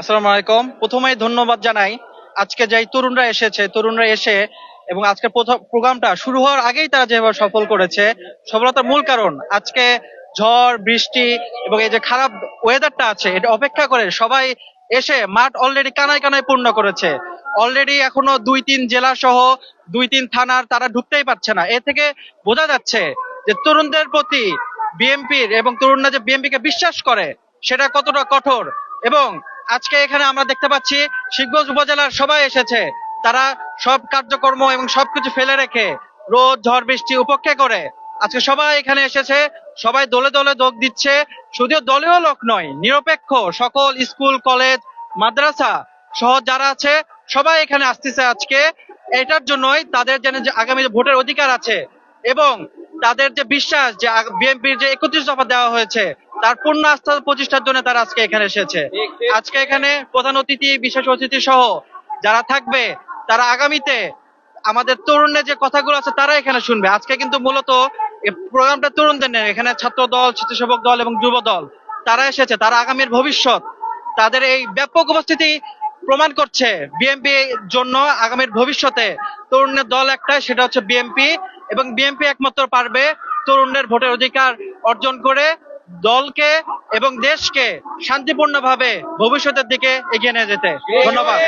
আসসালামু আলাইকুম। প্রথমেই ধন্যবাদ জানাই। আজকে যেই তরুণরা এসেছে, তরুণরা এসে এবং আজকে প্রোগ্রামটা শুরু হওয়ার আগেই তারা যেভাবে সফল করেছে, সফলতার মূল কারণ আজকে ঝড়, বৃষ্টি এবং এই যে খারাপ ওয়েদারটা আছে, এটা অপেক্ষা করে সবাই এসে মাঠ অলরেডি কানায় কানায় পূর্ণ করেছে। অলরেডি এখনও দুই তিন জেলা সহ দুই তিন থানার তারা ঢুকতেই পারছে না। এ থেকে বোঝা যাচ্ছে যে তরুণদের প্রতি বিএমপির এবং তরুণরা যে বিএনপি কে বিশ্বাস করে, সেটা কতটা কঠোর এবং আজকে এখানে আমরা দেখতে পাচ্ছি শিবগঞ্জ উপজেলার সবাই এসেছে। তারা সব কার্যকর্ম এবং সবকিছু ফেলে রেখে রোদ, ঝড়, বৃষ্টি উপেক্ষা করে। আজকে সবাই এখানে এসেছে, সবাই দলে দলে যোগ দিচ্ছে। শুধু দলীয় লোক নয়, নিরপেক্ষ সকল স্কুল, কলেজ, মাদ্রাসা সহ যারা আছে, সবাই এখানে আসতেছে আজকে। এটার জন্যই তাদের যেন যে আগামী ভোটের অধিকার আছে এবং তাদের যে বিশ্বাস যে বিএনপির যে একত্রিশ দফা দেওয়া হয়েছে, তার পূর্ণ আস্থা প্রতিষ্ঠার জন্য তারা আজকে এখানে এসেছে। আজকে এখানে প্রধান অতিথি, বিশেষ অতিথি সহ যারা থাকবে, তারা আগামীতে আমাদের তরুণের যে কথাগুলো আছে তারা এখানে শুনবে। আজকে কিন্তু মূলত প্রোগ্রামটা তরুণদের নেই এখানে ছাত্র দল স্বেচ্ছাসেবক দল এবং যুব দল, তারা এসেছে, তারা আগামীর ভবিষ্যৎ, তাদের এই ব্যাপক উপস্থিতি প্রমাণ করছে বিএনপি জন্য আগামীর ভবিষ্যতে তরুণের দল একটা সেটা হচ্ছে বিএনপি। এবং বিএনপি একমাত্র পারবে তরুণদের ভোটের অধিকার অর্জন করে দলকে এবং দেশকে শান্তিপূর্ণভাবে ভবিষ্যতের দিকে এগিয়ে নিয়ে যেতে। ধন্যবাদ।